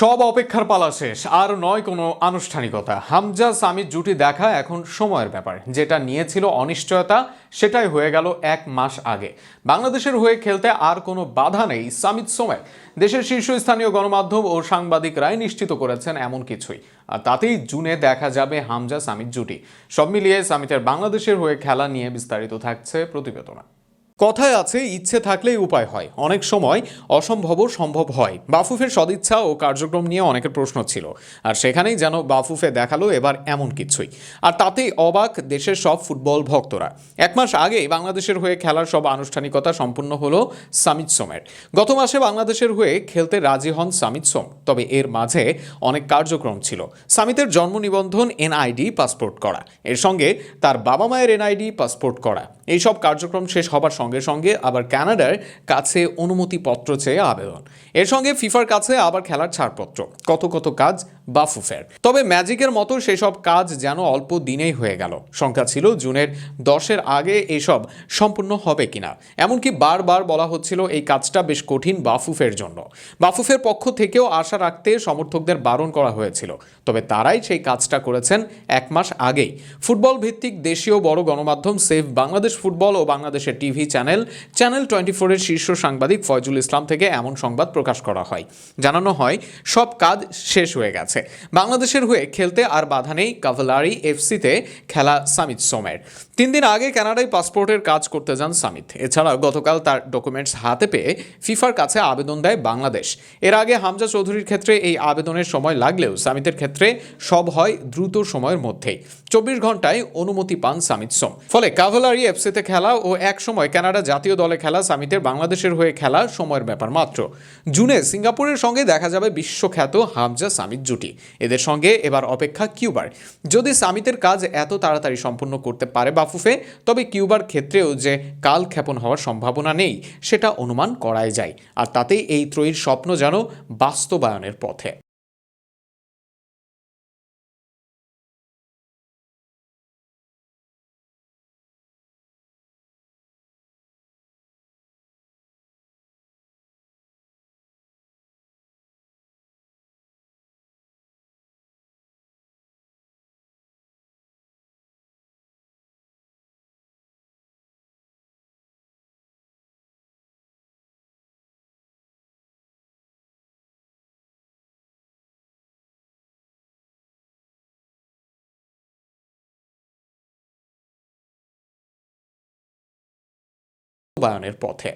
সব অপেক্ষার পালা শেষ, আর নয় কোনো আনুষ্ঠানিকতা। হামজা সামিদ জুটি দেখা এখন সময়ের ব্যাপার। যেটা নিয়েছিল অনিশ্চয়তা, সেটাই হয়ে গেল এক মাস আগে। বাংলাদেশের হয়ে খেলতে আর কোনো বাধা নেই সামিদ সোমের দেশের শীর্ষস্থানীয় গণমাধ্যম ও সাংবাদিকরাই নিশ্চিত করেছেন এমন কিছুই। আর তাতেই জুনে দেখা যাবে হামজা সামিদ জুটি। সব মিলিয়ে সামিতের বাংলাদেশের হয়ে খেলা নিয়ে বিস্তারিত থাকছে প্রতিবেদনা। কথায় আছে, ইচ্ছে থাকলেই উপায় হয়। অনেক সময় অসম্ভবও সম্ভব হয়। বাফুফের সদিচ্ছা ও কার্যক্রম নিয়ে অনেকের প্রশ্ন ছিল। আর সেখানেই যেন বাফুফে দেখাল এবার এমন কিছুই। আর তাতেই অবাক দেশের সব ফুটবল ভক্তরা। এক মাস আগেই বাংলাদেশের হয়ে খেলার সব আনুষ্ঠানিকতা সম্পূর্ণ হলো সামিত সোমের। গত মাসে বাংলাদেশের হয়ে খেলতে রাজি হন সামিত সোম। তবে এর মাঝে অনেক কার্যক্রম ছিল। সামিতের জন্ম নিবন্ধন এনআইডি, পাসপোর্ট করা। এর সঙ্গে তার বাবা মায়ের এনআইডি, পাসপোর্ট করা। এইসব কার্যক্রম শেষ হবার সঙ্গে সঙ্গে আবার কানাডার কাছে অনুমতিপত্র চেয়ে আবেদন। এর সঙ্গে ফিফার কাছে আবার খেলার ছাড়পত্র। কত কত কাজ বাফুফের তবে ম্যাজিকের মতো সেসব কাজ যেন অল্প দিনেই হয়ে গেল। সংখ্যা ছিল জুনের দশের আগে এসব সম্পূর্ণ হবে কিনা। এমনকি বারবার বলা হচ্ছিল এই কাজটা বেশ কঠিন বাফুফের জন্য। বাফুফের পক্ষ থেকেও আশা রাখতে সমর্থকদের বারণ করা হয়েছিল। তবে তারাই সেই কাজটা করেছেন এক মাস আগেই। ফুটবল ভিত্তিক দেশীয় বড় গণমাধ্যম সেভ বাংলাদেশ ফুটবল ও বাংলাদেশের টিভি চ্যানেল চ্যানেল টোয়েন্টি ফোরের শীর্ষ সাংবাদিক ফয়জুল ইসলাম থেকে এমন সংবাদ প্রকাশ করা হয়। জানানো হয়, সব কাজ শেষ হয়ে গেছে। বাংলাদেশের হয়ে খেলতে আর বাধা নেই কাভালারি এফসিতে খেলা সামিত সোমের। তিন দিন আগে কানাডায় পাসপোর্টের কাজ করতে যান সামিত। এছাড়াও গতকাল তার ডকুমেন্টস হাতে পেয়ে ফিফার কাছে আবেদন দেয় বাংলাদেশ। এর আগে হামজা চৌধুরীর ক্ষেত্রে এই আবেদনের সময় লাগলেও সামিতের ক্ষেত্রে সব হয় দ্রুত সময়ের মধ্যেই। চব্বিশ ঘন্টায় অনুমতি পান সামিত সোম। ফলে কাভালারি এফসিতে খেলা ও এক সময় কানাডা জাতীয় দলে খেলা সামিতের বাংলাদেশের হয়ে খেলা সময়ের ব্যাপার মাত্র। জুনে সিঙ্গাপুরের সঙ্গে দেখা যাবে বিশ্বখ্যাত হামজা সামিত জুটি। এদের সঙ্গে এবার অপেক্ষা কিউবার। যদি সামিতের কাজ এত তাড়াতাড়ি সম্পূর্ণ করতে পারে বাফুফে, তবে কিউবার ক্ষেত্রেও যে কাল ক্ষেপণ হওয়ার সম্ভাবনা নেই, সেটা অনুমান করাই যায়। আর তাতেই এই ত্রয়ীর স্বপ্ন যেন বাস্তবায়নের পথে। বাস্তবায়নের পথে।